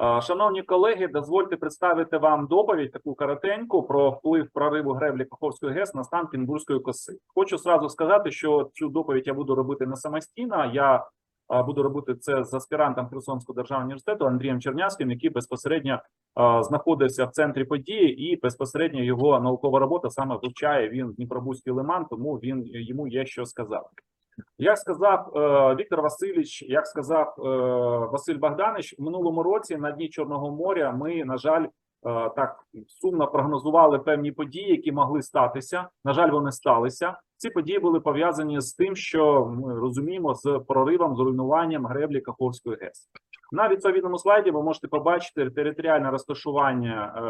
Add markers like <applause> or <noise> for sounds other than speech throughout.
Шановні колеги, дозвольте представити вам доповідь таку коротеньку про вплив прориву греблі Каховської ГЕС на стан Кінбурзької коси. Хочу сразу сказати, що цю доповідь я буду робити не самостійно. Я буду робити це з аспірантом Херсонського державного університету Андрієм Чернявським, який безпосередньо знаходився в центрі події, і безпосередньо його наукова робота саме вивчає він Дніпробузький лиман, тому він йому є що сказати. Як сказав е, Віктор Васильович, як сказав е, Василь Богданович, в минулому році на дні Чорного моря ми, на жаль, е, так сумно прогнозували певні події, які могли статися. На жаль, вони сталися. Ці події були пов'язані з тим, що ми розуміємо з проривом, з руйнуванням греблі Каховської ГЕС. На відповідному слайді ви можете побачити територіальне розташування е,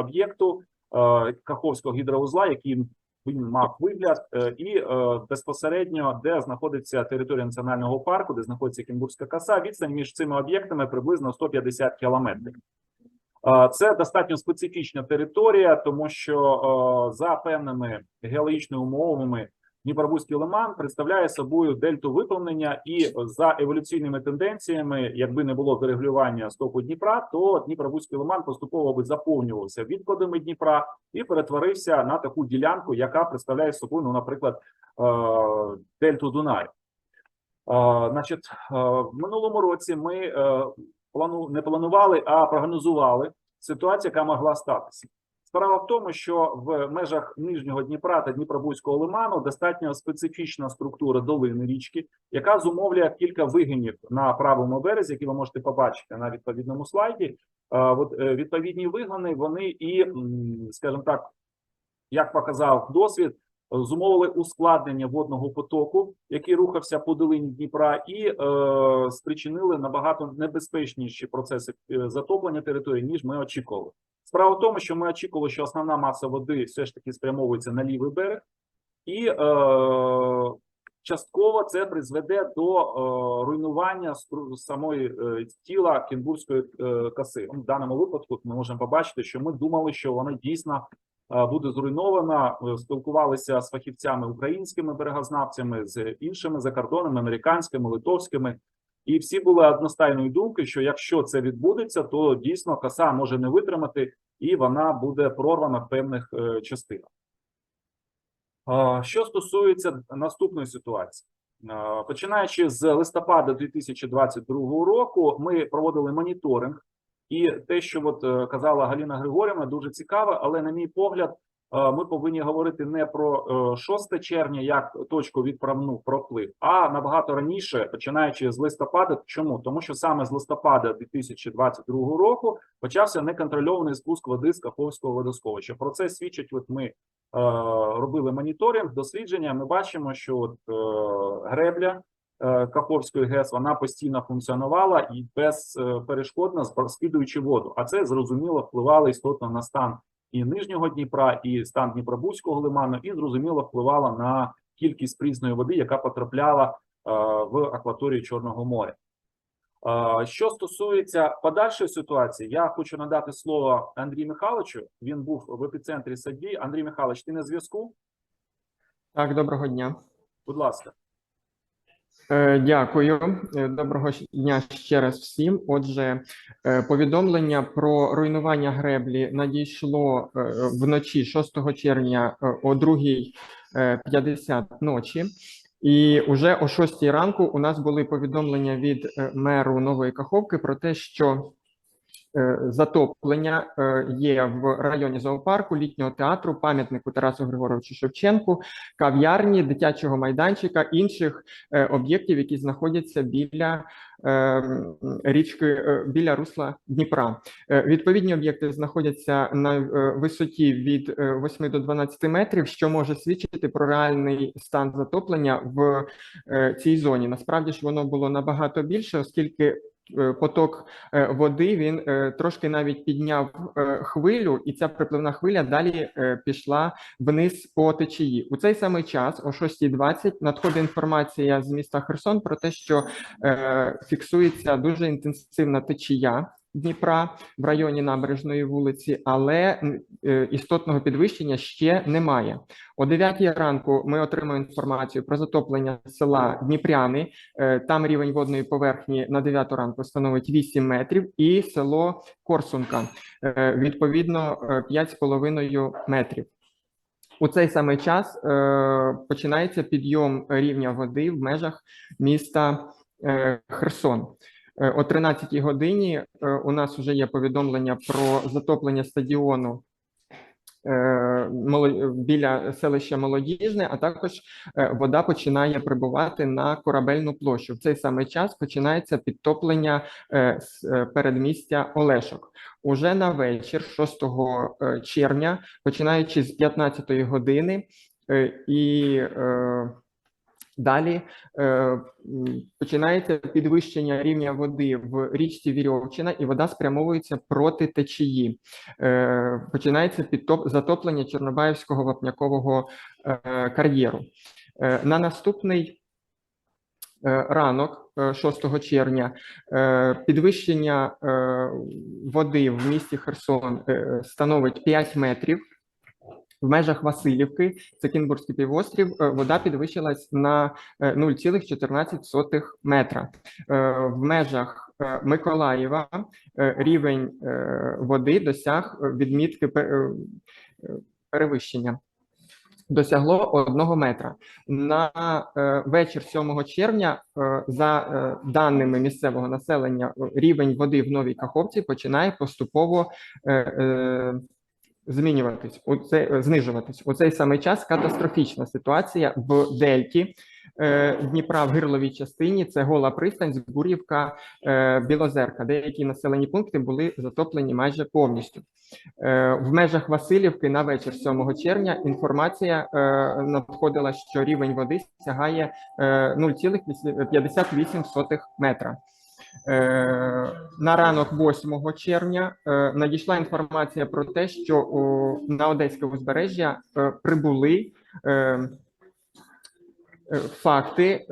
об'єкту е, Каховського гідроузла, який він мав вигляд, е, і е, безпосередньо, де знаходиться територія національного парку, де знаходиться Кінбурзька коса, відстань між цими об'єктами приблизно 150 кілометрів. Е, Це достатньо специфічна територія, тому що за певними геологічними умовами Дніпробузький лиман представляє собою дельту виповнення, і за еволюційними тенденціями, якби не було дерегулювання стоку Дніпра, то Дніпробузький лиман поступово би заповнювався відкладами Дніпра і перетворився на таку ділянку, яка представляє собою, ну, наприклад, е, дельту Дунаю. Е, Значить, е, в минулому році ми не планували, а прогнозували ситуацію, яка могла статися. Справа в тому, що в межах нижнього Дніпра та Дніпробузького лиману достатньо специфічна структура долини річки, яка зумовлює кілька вигинів на правому березі, які ви можете побачити на відповідному слайді. От е, відповідні вигини вони і, скажімо так, як показав досвід, зумовили ускладнення водного потоку, який рухався по долині Дніпра, і е, спричинили набагато небезпечніші процеси е, затоплення території, ніж ми очікували. Справа в тому, що ми очікували, що основна маса води все ж таки спрямовується на лівий берег, і е, частково це призведе до е, руйнування самої е, тіла Кінбурзької е, коси. В даному випадку ми можемо побачити, що ми думали, що вона дійсно е, буде зруйнована. Е, Спілкувалися з фахівцями українськими берегознавцями, з іншими закордонними, американськими, литовськими. І всі були одностайної думки, що якщо це відбудеться, то дійсно коса може не витримати, і вона буде прорвана в певних е, частинах. Що стосується наступної ситуації, починаючи з листопада 2022 року, ми проводили моніторинг, і те, що от е, казала Галіна Григорівна, дуже цікаво, але на мій погляд, ми повинні говорити не про е, 6 червня як точку відправну про вплив, а набагато раніше, починаючи з листопада. Чому? Тому що саме з листопада 2022 року почався неконтрольований спуск води з Каховського водосховища. Про це свідчить. От ми е, робили моніторинг, дослідження. Ми бачимо, що от, е, гребля е, Каховської ГЕС вона постійно функціонувала і безперешкодно скидуючи воду. А це зрозуміло впливало істотно на стан і нижнього Дніпра, і стан Дніпробузького лиману, і зрозуміло впливало на кількість прісної води, яка потрапляла е, в акваторію Чорного моря. Е, Що стосується подальшої ситуації, я хочу надати слово Андрію Михайловичу. Він був в епіцентрі садді. Андрій Михайлович, ти на зв'язку? Так, доброго дня. Будь ласка. Е, Дякую. Е, Доброго дня ще раз всім. Отже, е, повідомлення про руйнування греблі надійшло вночі 6 червня о 2.50 ночі. І уже о 6 ранку у нас були повідомлення від меру Нової Каховки про те, що затоплення е, є в районі зоопарку, літнього театру, пам'ятнику Тарасу Григоровичу Шевченку, кав'ярні, дитячого майданчика, інших е, об'єктів, які знаходяться біля е, річки, е, біля русла Дніпра. Е, Відповідні об'єкти знаходяться на е, висоті від е, 8 до 12 метрів, що може свідчити про реальний стан затоплення в е, цій зоні. Насправді ж воно було набагато більше, оскільки е, поток е, води він е, трошки навіть підняв е, хвилю, і ця припливна хвиля далі е, пішла вниз по течії. У цей самий час, о 6.20, надходить інформація з міста Херсон про те, що е, фіксується дуже інтенсивна течія. Дніпра в районі набережної вулиці, але е, істотного підвищення ще немає. О 9 ранку ми отримаємо інформацію про затоплення села Дніпряни. Е, Там рівень водної поверхні на 9 ранку становить 8 метрів, і село Корсунка е, відповідно е, 5,5 метрів. У цей самий час починається підйом рівня води в межах міста Херсон. Е, О 13 годині е, у нас вже є повідомлення про затоплення стадіону е, біля селища Молодіжне, а також вода починає прибувати на корабельну площу. В цей самий час починається підтоплення передмістя Олешок. Уже на вечір, 6 е, червня, починаючи з 15 години, і далі е, починається підвищення рівня води в річці Вірьовчина, і вода спрямовується проти течії. Е, Починається підтоп затоплення Чорнобаївського вапнякового е, кар'єру. Е, На наступний е, ранок, е, 6 червня, е, підвищення е, води в місті Херсон е, становить 5 метрів. В межах Васильівки, це Кінбурзький півострів, е, вода підвищилась на е, 0,14 метра. Е, В межах е, Миколаєва е, рівень е, води досяг е, відмітки пе- е, е, перевищення. Досягло одного метра на е, вечір 7 червня. е, за е, даними місцевого населення, е, рівень води в Новій Каховці починає поступово е, е, змінюватись. У це е, знижуватись у цей самий час. Катастрофічна ситуація в Дельті е, Дніпра в гирловій частині. Це гола пристань, Збурівка, е, Білозерка. Деякі населені пункти були затоплені майже повністю. В межах Васильівки на вечір 7 червня інформація надходила, що рівень води сягає е, 0,58 метра. Е, На ранок 8 червня е, надійшла інформація про те, що на Одеське узбережжя е, прибули факти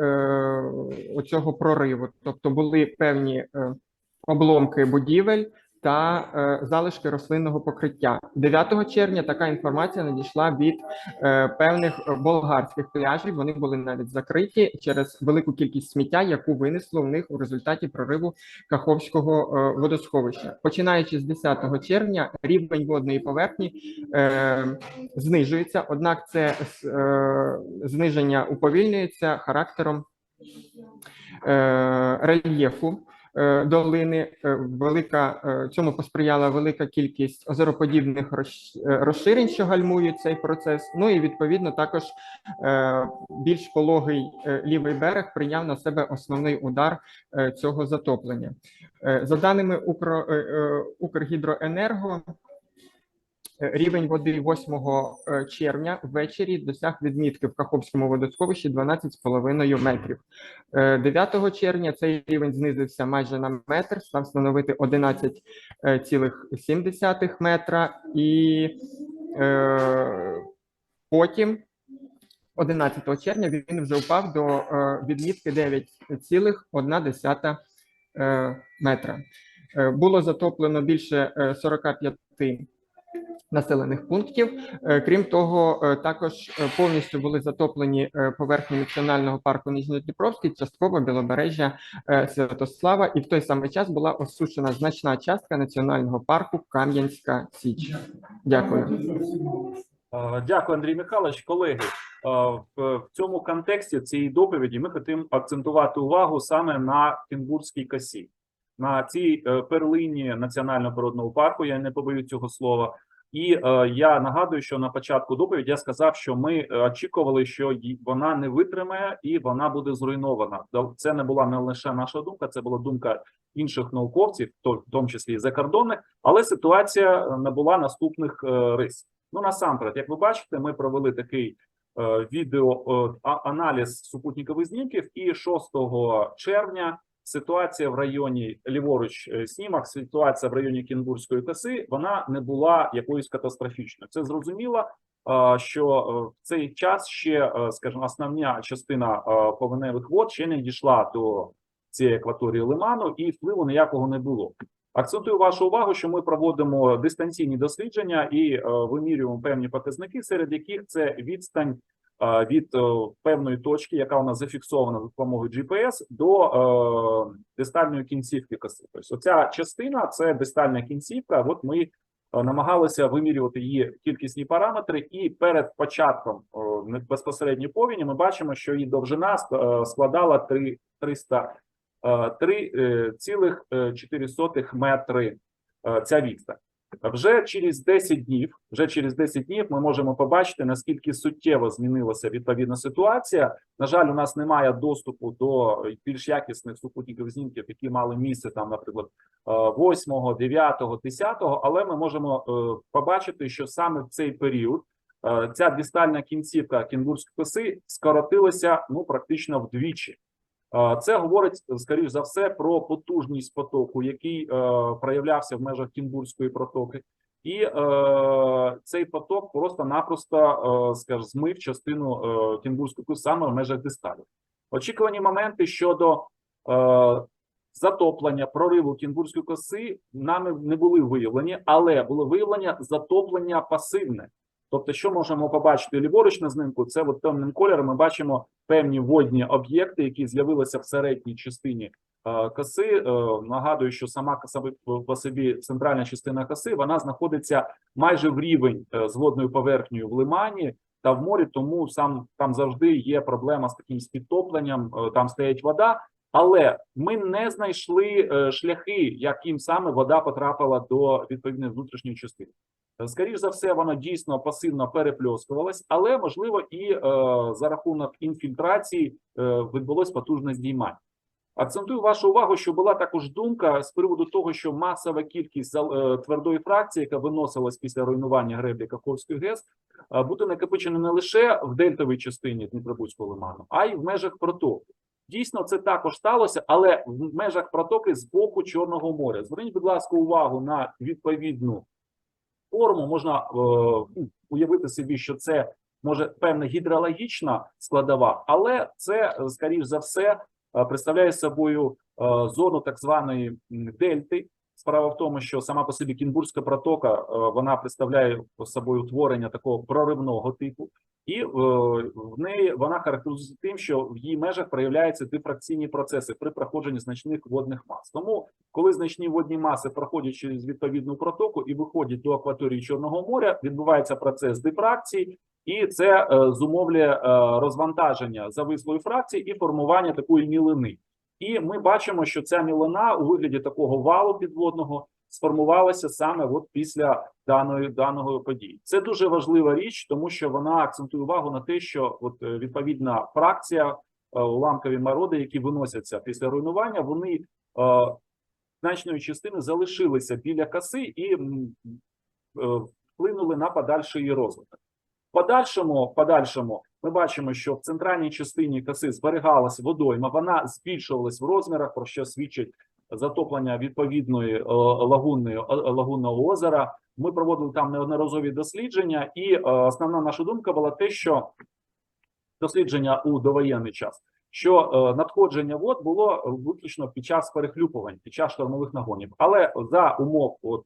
цього прориву, тобто були певні обломки будівель та е, залишки рослинного покриття. 9 червня така інформація надійшла від е, певних е, болгарських пляжів. Вони були навіть закриті через велику кількість сміття, яку винесло в них у результаті прориву Каховського е, водосховища. Починаючи з 10 червня, рівень водної поверхні е, знижується однак, це е, зниження уповільнюється характером е, рельєфу долини. Е, Велика е, цьому посприяла велика кількість озероподібних е, розширень, що гальмують цей процес. Ну і відповідно також е, більш пологий е, лівий берег прийняв на себе основний удар е, цього затоплення. Е, За даними е, е, Укргідроенерго, е, рівень води 8 е, червня ввечері досяг відмітки в Каховському водосховищі 12,5 метрів. Е, 9 червня цей рівень знизився майже на метр, став становити 11,7 метра, і е, потім 11 червня він вже впав до е, відмітки 9,1 е, метра. Е, Було затоплено більше е, 45 населених пунктів. Е, Крім того, е, також е, повністю були затоплені поверхні національного парку Нижньодніпровський, частково білобережжя Святослава, і в той самий час була осушена значна частка національного парку Кам'янська Січ. Дякую. Дякую, Андрій Михайлович. Колеги, в цьому контексті цієї доповіді ми хочемо акцентувати увагу саме на Кінбурзькій косі, на цій перлині національного природного парку. Я не побоюсь цього слова. І е, я нагадую, що на початку доповіді я сказав, що ми е, очікували, що вона не витримає і вона буде зруйнована. Це не була не лише наша думка, це була думка інших науковців, то в тому числі і закордонних, але ситуація е, набула наступних е, рис. Ну насамперед, як ви бачите, ми провели такий е, відео е, супутникових знімків, і 6 червня ситуація в районі ліворуч е, снімок, ситуація в районі Кінбурзької коси, вона не була якоюсь катастрофічною. Це зрозуміло, що е, в цей час ще, е, скажімо, основна частина повеневих вод ще не дійшла до цієї акваторії лиману, і впливу ніякого не було. Акцентую вашу увагу, що ми проводимо дистанційні дослідження і вимірюємо певні показники, серед яких це відстань від е, певної точки, яка у нас зафіксована за допомогою GPS, до е, дистальної кінцівки коси. Тобто, оця частина це дистальна кінцівка. От ми е, намагалися вимірювати її кількісні параметри, і перед початком е, безпосередньої повені ми бачимо, що її довжина е, складала 3, 300 3,4 метри е, ця відстань. Вже через 10 днів, вже через 10 днів ми можемо побачити, наскільки суттєво змінилася відповідна ситуація. На жаль, у нас немає доступу до більш якісних супутникових знімків, які мали місце там, наприклад, 8, 9, 10, але ми можемо е, побачити, що саме в цей період е, ця дистальна кінцівка кінгурської коси скоротилася ну практично вдвічі. Е, Це говорить скоріш за все про потужність потоку, який е, проявлявся в межах Кінбурзької протоки, і е, цей поток просто-напросто, е, скажімо, змив частину е, Кінбурзької коси саме в межах дисталі. Очікувані моменти щодо е, затоплення, прориву Кінбурзької коси нами не були виявлені, але було виявлення затоплення пасивне. Тобто, що можемо побачити ліворуч на знімку, це от темним кольором ми бачимо певні водні об'єкти, які з'явилися в середній частині е, коси. Е, нагадую, що сама коса по собі центральна частина коси вона знаходиться майже в рівень е, з водною поверхнею в лимані та в морі, тому сам там завжди є проблема з таким підтопленням, е, там стоять вода. Але ми не знайшли шляхи, яким саме вода потрапила до відповідної внутрішньої частини. Е, Скоріш за все, вона дійсно пасивно перепльоскувалась, але можливо і е, за рахунок інфільтрації е, відбулось потужне здіймання. Акцентую вашу увагу, що була також думка з приводу того, що масова кількість е, твердої фракції, яка виносилась після руйнування греблі Каховської ГЕС, е, буде накопичена не лише в дельтовій частині Дніпробузького лиману, а й в межах протоку. Дійсно, це також сталося, але в межах протоки з боку Чорного моря. Зверніть, будь ласка, увагу на відповідну форму. Можна е, ну, уявити собі, що це може певна гідрологічна складова, але це е, скоріш за все е, представляє собою зону так званої дельти. Справа в тому, що сама по собі Кінбурзька протока вона представляє собою утворення такого проривного типу, і е, в неї вона характеризується тим, що в її межах проявляються дифракційні процеси при проходженні значних водних мас. Тому, коли значні водні маси проходять через відповідну протоку і виходять до акваторії Чорного моря, відбувається процес дифракції, і це е, зумовлює е, розвантаження завислої фракції і формування такої мілини. І ми бачимо, що ця мілина у вигляді такого валу підводного сформувалася саме от після даної даного події. Це дуже важлива річ, тому що вона акцентує увагу на те, що от е, відповідна фракція е, уламкові мороди, які виносяться після руйнування, вони е, значної частини залишилися біля коси і вплинули на подальший її розвиток. Подальшому, подальшому, ми бачимо, що в центральній частині коси зберігалась водойма, вона збільшувалась в розмірах, про що свідчить затоплення відповідної е, лагунної е, лагунного озера. Ми проводили там неодноразові дослідження, і е, основна наша думка була те, що дослідження у довоєнний час, що надходження вод було виключно під час перехлюпувань, під час штормових нагонів. Але за умов от,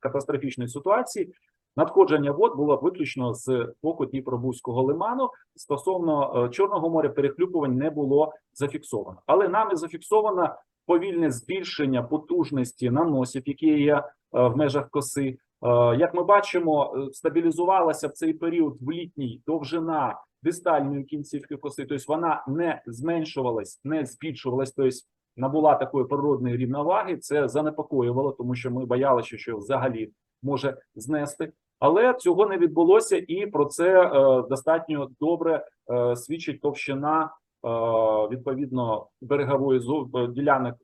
катастрофічної ситуації надходження вод було виключно з боку Дніпробузького лиману. Стосовно Чорного моря перехлюпувань не було зафіксовано. Але нами зафіксовано повільне збільшення потужності наносів, які є е, в межах коси. Е, Як ми бачимо, е, стабілізувалася в цей період в літній довжина дистальної кінцівки коси, тобто вона не зменшувалась, не збільшувалась, тобто набула такої природної рівноваги. Це занепокоювало, тому що ми боялися, що взагалі може знести. Але цього не відбулося, і про це достатньо добре свідчить товщина відповідно берегової е, ділянок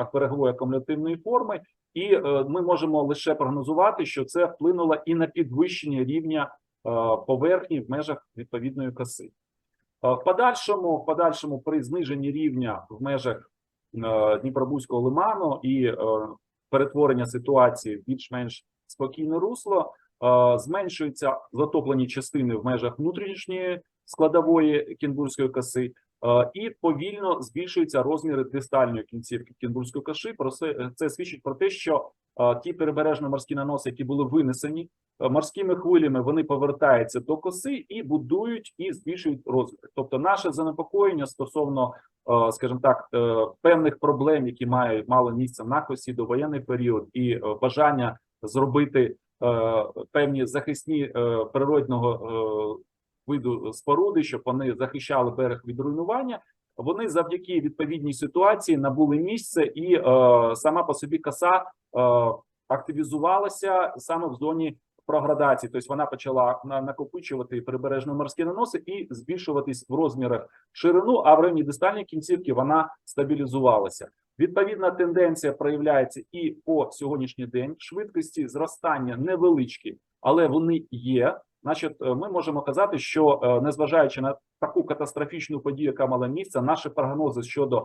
е, берегової акумулятивної форми, і е, ми можемо лише прогнозувати, що це вплинуло і на підвищення рівня е, поверхні в межах відповідної коси. Е, В подальшому, в подальшому, при зниженні рівня в межах е, Дніпробузького лиману і е, перетворення ситуації в більш-менш спокійне русло, е, зменшуються затоплені частини в межах внутрішньої складової Кінбурзької коси. Е, і повільно збільшуються розміри дистальної кінцівки кінбурзької каши. Про це, це свідчить про те, що е, ті прибережно-морські наноси, які були винесені е, морськими хвилями, вони повертаються до коси і будують і збільшують розвиток. Тобто, наше занепокоєння стосовно, е, скажімо так, е, певних проблем, які мають мало місце на косі до воєнний період, і е, бажання зробити е, певні захисні е, природного е, виду споруди, щоб вони захищали берег від руйнування. Вони завдяки відповідній ситуації набули місце, і е, сама по собі коса е, активізувалася саме в зоні проградації. Тобто вона почала накопичувати прибережно морські наноси і збільшуватись в розмірах ширину, а в районі дистальної кінцівки вона стабілізувалася. Відповідна тенденція проявляється і по сьогоднішній день. Швидкості зростання невеличкі, але вони є. Значить, е, ми можемо казати, що е, незважаючи на таку катастрофічну подію, яка мала місце, наші прогнози щодо е,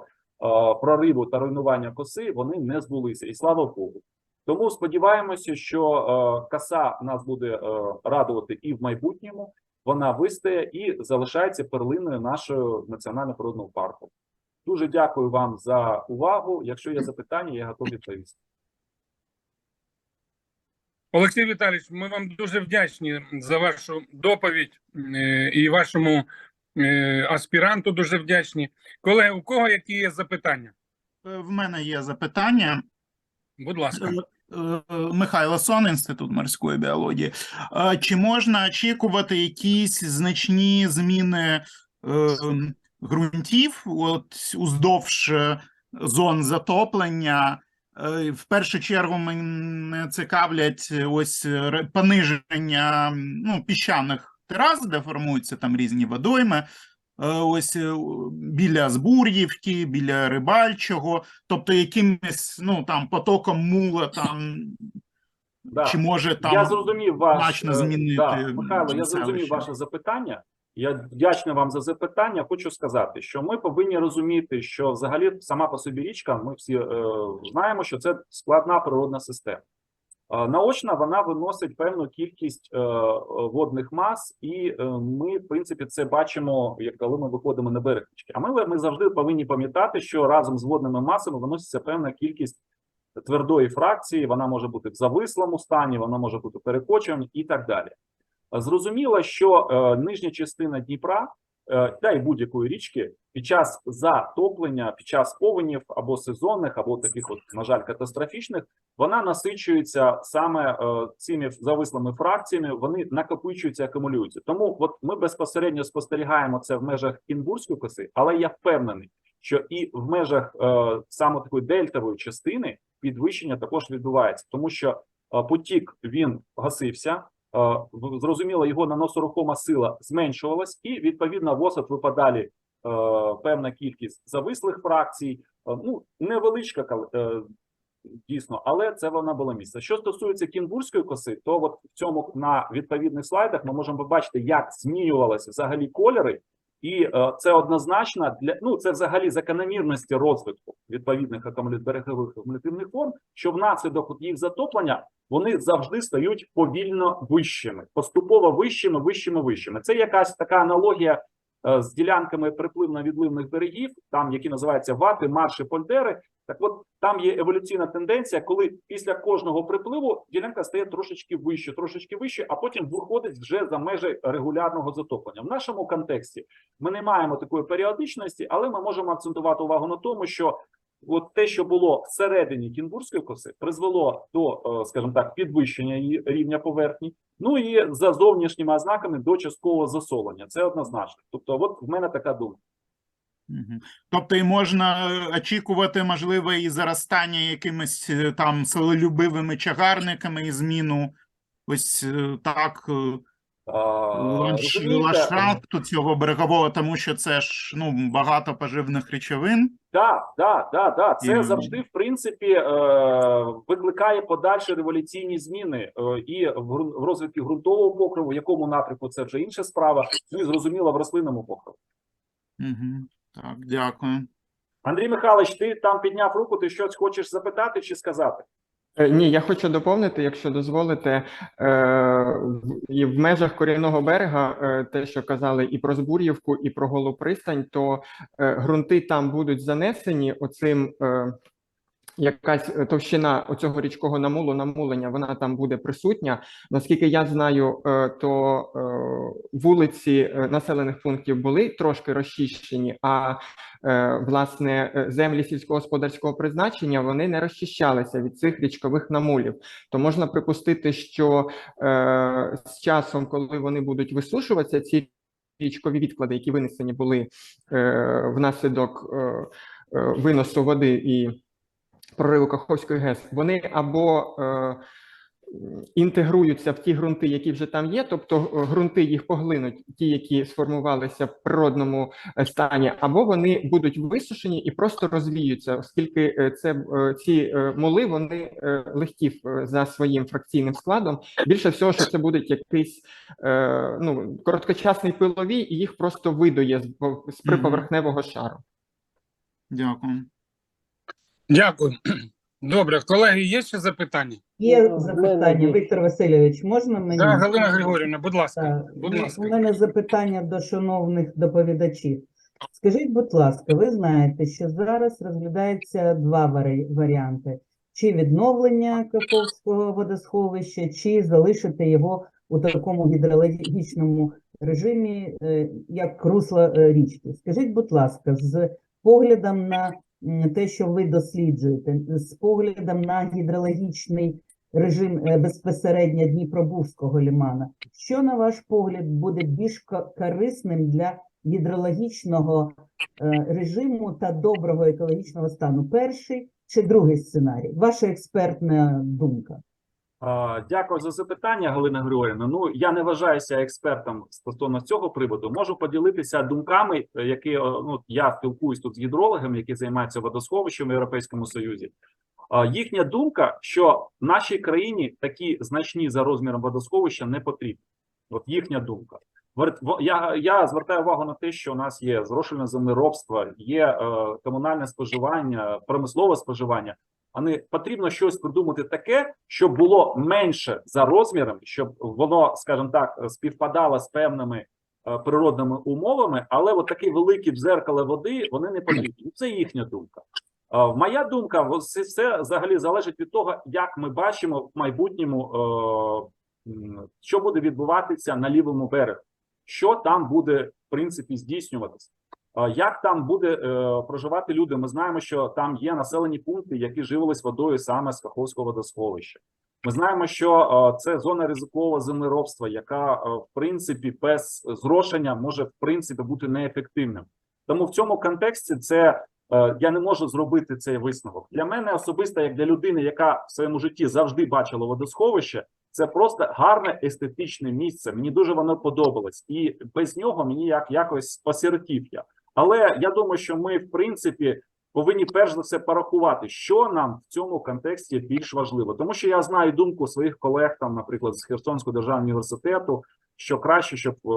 прориву та руйнування коси вони не збулися, і слава Богу. Тому сподіваємося, що коса нас буде радувати і в майбутньому. Вона вистає і залишається перлиною нашого національного природного парку. Дуже дякую вам за увагу. Якщо є запитання, я готовий відповісти. Олексій Віталійович, ми вам дуже вдячні за вашу доповідь е, і вашому е, аспіранту дуже вдячні. Колеги, у кого які є запитання? Е, В мене є запитання. Будь ласка. Михайло Сон, Інститут морської біології. Чи можна очікувати якісь значні зміни ґрунтів от уздовж зон затоплення? Е, В першу чергу мене цікавлять ось пониження ну, піщаних терас, де формуються там різні водойми. Е, Ось е, біля Збур'ївки, біля Рибальчого, тобто якимось ну там потоком мула там Да. чи може там я зрозумів ваш значно е, змінити да, Михайло. Я зрозумів ваше запитання. Я вдячний вам за запитання. Хочу сказати, що ми повинні розуміти, що взагалі сама по собі річка, ми всі е, знаємо, що це складна природна система. Наочна вона виносить певну кількість е, водних мас, і е, ми, в принципі, це бачимо, як коли ми виходимо на берег річки. А ми, ми завжди повинні пам'ятати, що разом з водними масами виноситься певна кількість твердої фракції, вона може бути в завислому стані, вона може бути перекочуванні і так далі. Зрозуміло, що е, нижня частина Дніпра е, та й будь-якої річки під час затоплення, під час повенів або сезонних, або таких, от, на жаль, катастрофічних, вона насичується саме е, цими завислими фракціями, вони накопичуються, акумулюються. Тому от ми безпосередньо спостерігаємо це в межах Кінбурзької коси, але я впевнений, що і в межах саме такої дельтової частини підвищення також відбувається, тому що потік він гасився. Е, Зрозуміло, його наносорухома сила зменшувалась, і відповідно в осад випадали е, певна кількість завислих фракцій. Е, ну невеличка дійсно, але це вона була місце. Що стосується кінбурзької коси, то от в цьому на відповідних слайдах ми можемо побачити, як змінювалися взагалі кольори, і е, це однозначно для ну це взагалі закономірності розвитку відповідних берегових акумулятивних форм, що внаслідок їх затоплення вони завжди стають повільно вищими, поступово вищими, вищими, вищими. Це якась така аналогія е, з ділянками припливно-відливних берегів, там які називаються вати, марші, польдери. Так, от там є еволюційна тенденція, коли після кожного припливу ділянка стає трошечки вище, трошечки вище, а потім виходить вже за межі регулярного затоплення. В нашому контексті ми не маємо такої періодичності, але ми можемо акцентувати увагу на тому, що от те, що було всередині кінбурзької коси, призвело до, е, скажімо так, підвищення її рівня поверхні. Ну і за зовнішніми ознаками до часткового засолення. Це однозначно. Тобто, от в мене така думка. Тобто і можна е, очікувати, можливо, і заростання якимись е, там селолюбивими чагарниками і зміну ось е, так ландшафту цього берегового, тому що це ж ну багато поживних речовин. Да, да, да, да. Це І- завжди, в принципі, викликає подальші революційні зміни і в, в розвитку ґрунтового покриву, в якому напрямку це вже інша справа, ну і зрозуміло в рослинному покриву. Угу. Так, дякую. Андрій Михайлович, ти там підняв руку, ти щось хочеш запитати чи сказати? Е, Ні, я хочу доповнити, якщо дозволите, е, в- і в межах корінного берега, е, те, що казали і про Збур'ївку, і про Голопристань, то е, ґрунти там будуть занесені оцим. Якась е, товщина оцього річкового намулу, намулення, вона там буде присутня. Наскільки я знаю, е, то е, вулиці населених пунктів були трошки розчищені, а власне землі сільськогосподарського призначення вони не розчищалися від цих річкових намулів. То можна припустити, що з часом, коли вони будуть висушуватися, ці річкові відклади, які винесені були внаслідок виносу води і прориву Каховської ГЕС, вони або е, інтегруються в ті ґрунти, які вже там є, тобто е, ґрунти їх поглинуть, ті, які сформувалися в природному е, стані, або вони будуть висушені і просто розвіються, оскільки е, це ці моли вони легкі за своїм фракційним складом. Більше всього, що це будуть якийсь е, ну короткочасний пилові, і їх просто видує з, з приповерхневого шару. Дякую. Дякую. <clears throat> Добре, колеги, є ще запитання? Є запитання. Віктор Васильович, можна мені? Так, Галина Григорівна, будь ласка. Так, Будь ласка. У мене запитання до шановних доповідачів. Скажіть, будь ласка, ви знаєте, що зараз розглядається два варі- варіанти: чи відновлення Каховського водосховища, чи залишити його у такому гідрологічному режимі, е, як русло е, річки. Скажіть, будь ласка, з поглядом на те, що ви досліджуєте, з поглядом на гідрологічний режим е, безпосередньо Дніпробузького лімана, що, на ваш погляд, буде більш корисним для гідрологічного е, режиму та доброго екологічного стану? Перший чи другий сценарій? Ваша експертна думка. Дякую за запитання, Галина Григорівна. Ну я не вважаюся експертом стосовно цього приводу. Можу поділитися думками, е, які е, ну я спілкуюсь тут з гідрологами, які займаються водосховищем в Європейському Союзі. Їхня думка, що нашій країні такі значні за розміром водосховища не потрібні. От їхня думка. Я, я звертаю увагу на те, що у нас є зрошувальне землеробство, є е, комунальне споживання, промислове споживання. Не потрібно щось придумати таке, щоб було менше за розміром, щоб воно, скажімо так, співпадало з певними е, природними умовами, але от такі великі дзеркала води вони не потрібні. Це їхня думка. Е, Моя думка, це все взагалі залежить від того, як ми бачимо в майбутньому, е, що буде відбуватися на лівому берегу, що там буде в принципі здійснюватися. Е, Як там буде е, проживати люди? Ми знаємо, що там є населені пункти, які живились водою саме з Каховського водосховища. Ми знаємо, що е, це зона ризикового землеробства, яка в принципі без зрошення може в принципі бути неефективним. Тому в цьому контексті це я не можу зробити цей висновок. Для мене особисто, як для людини, яка в своєму житті завжди бачила водосховище, це просто гарне естетичне місце. Мені дуже воно подобалось, і без нього мені як якось посиротів я. Але я думаю, що ми, в принципі, повинні перш за все порахувати, що нам в цьому контексті більш важливо, тому що я знаю думку своїх колег, там, наприклад, з Херсонського державного університету, що краще, щоб е,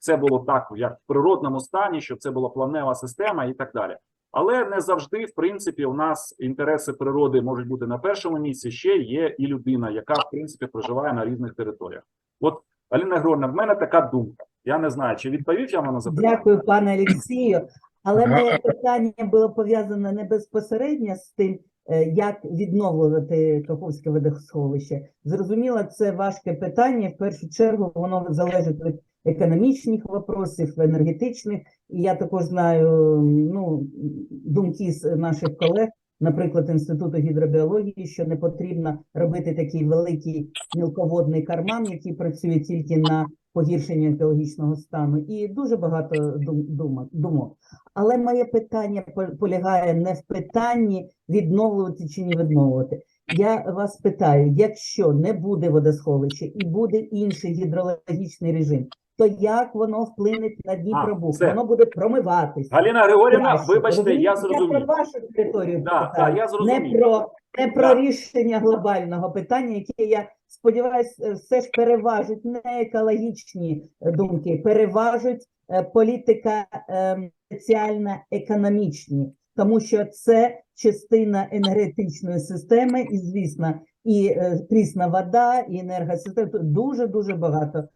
це було так, як в природному стані, щоб це була планева система і так далі. Але не завжди, в принципі, у нас інтереси природи можуть бути на першому місці. Ще є і людина, яка в принципі проживає на різних територіях. От Аліна Григорівна, в мене така думка. Я не знаю, чи відповів я вам на запитання. Дякую, пане Олексію. Але моє питання було пов'язане не безпосередньо з тим, е, як відновлювати Каховське водосховище. Зрозуміло, це важке питання. В першу чергу воно залежить від економічних вопросів, енергетичних. І я також знаю ну, думки з наших колег, наприклад, Інституту гідробіології, що не потрібно робити такий великий мілководний карман, який працює тільки на погіршення екологічного стану, і дуже багато дум- думок. думок. Але моє питання полягає не в питанні відновлювати чи не відновлювати. Я вас питаю: якщо не буде водосховища і буде інший гідрологічний режим, то як воно вплине на Дніпробук? все. Воно буде промиватися. Галіна Григорівна, Краще. вибачте, я Я зрозумів. про вашу територію Да, питаю, да, я не про не про Да. рішення глобального питання, яке я сподіваюся, все ж переважить не екологічні е, думки, переважить е, політика е, соціально-економічні, тому що це частина енергетичної системи, і звісно, і е, прісна вода, і енергосистема. Дуже дуже багато е,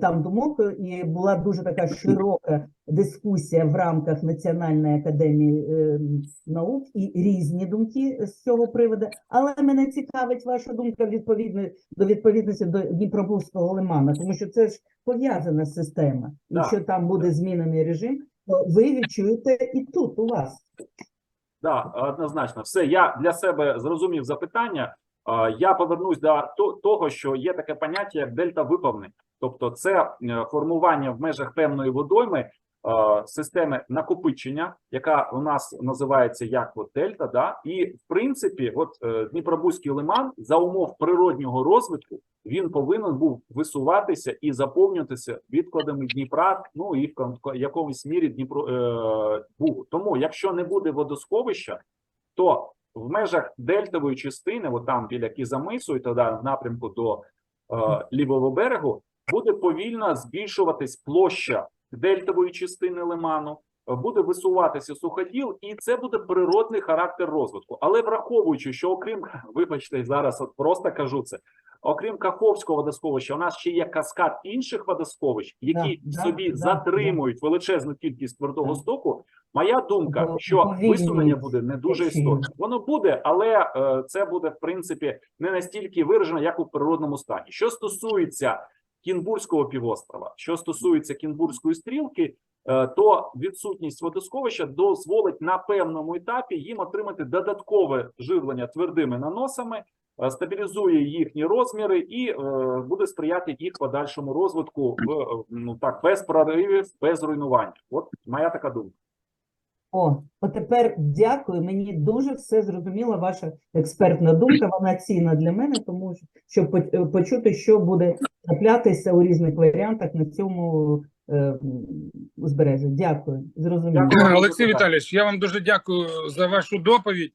там думок, і була дуже така широка дискусія в рамках Національної академії е, наук і різні думки з цього приводу. Але мене цікавить ваша думка відповідно до відповідності до Дніпробузького лимана, тому що це ж пов'язана система. Да. Якщо там буде змінений режим, то ви відчуєте і тут у вас. Да, однозначно. Все, я для себе зрозумів запитання. Я повернусь до того, що є таке поняття як дельта виповнення. Тобто, це е, формування в межах певної водойми е, системи накопичення, яка у нас називається як от дельта. Да? І в принципі, от е, Дніпробузький лиман за умов природнього розвитку він повинен був висуватися і заповнюватися відкладами Дніпра. Ну і в якомусь мірі Дніпро е, був. Тому, якщо не буде водосховища, то в межах дельтової частини, от там біля Кізамису і тоді в напрямку до е, лівого берегу, буде повільно збільшуватись площа дельтової частини лиману, буде висуватися суходіл, і це буде природний характер розвитку. Але враховуючи, що окрім, <laughs> вибачте, зараз от просто кажу це. Окрім Каховського водосховища, у нас ще є каскад інших водосховищ, які Да, да, собі да, затримують величезну кількість твердого Да. стоку. Моя думка, Бо- що висунення буде не дуже істотне. Воно буде, але е, це буде в принципі не настільки виражено, як у природному стані. Що стосується Кінбурзького півострова, що стосується Кінбурзької стрілки, е, то відсутність водосховища дозволить на певному етапі їм отримати додаткове живлення твердими наносами, стабілізує їхні розміри і е, буде сприяти їх подальшому розвитку в е, ну так без проривів, без руйнування. От моя така думка. О, тепер дякую. Мені дуже все зрозуміла ваша експертна думка. Вона цінна для мене, тому що- щоб почути, що буде траплятися у різних варіантах на цьому е, узбережжі. Дякую. Зрозуміло. Дякую. Олексій Віталійович, я вам дуже дякую за вашу доповідь.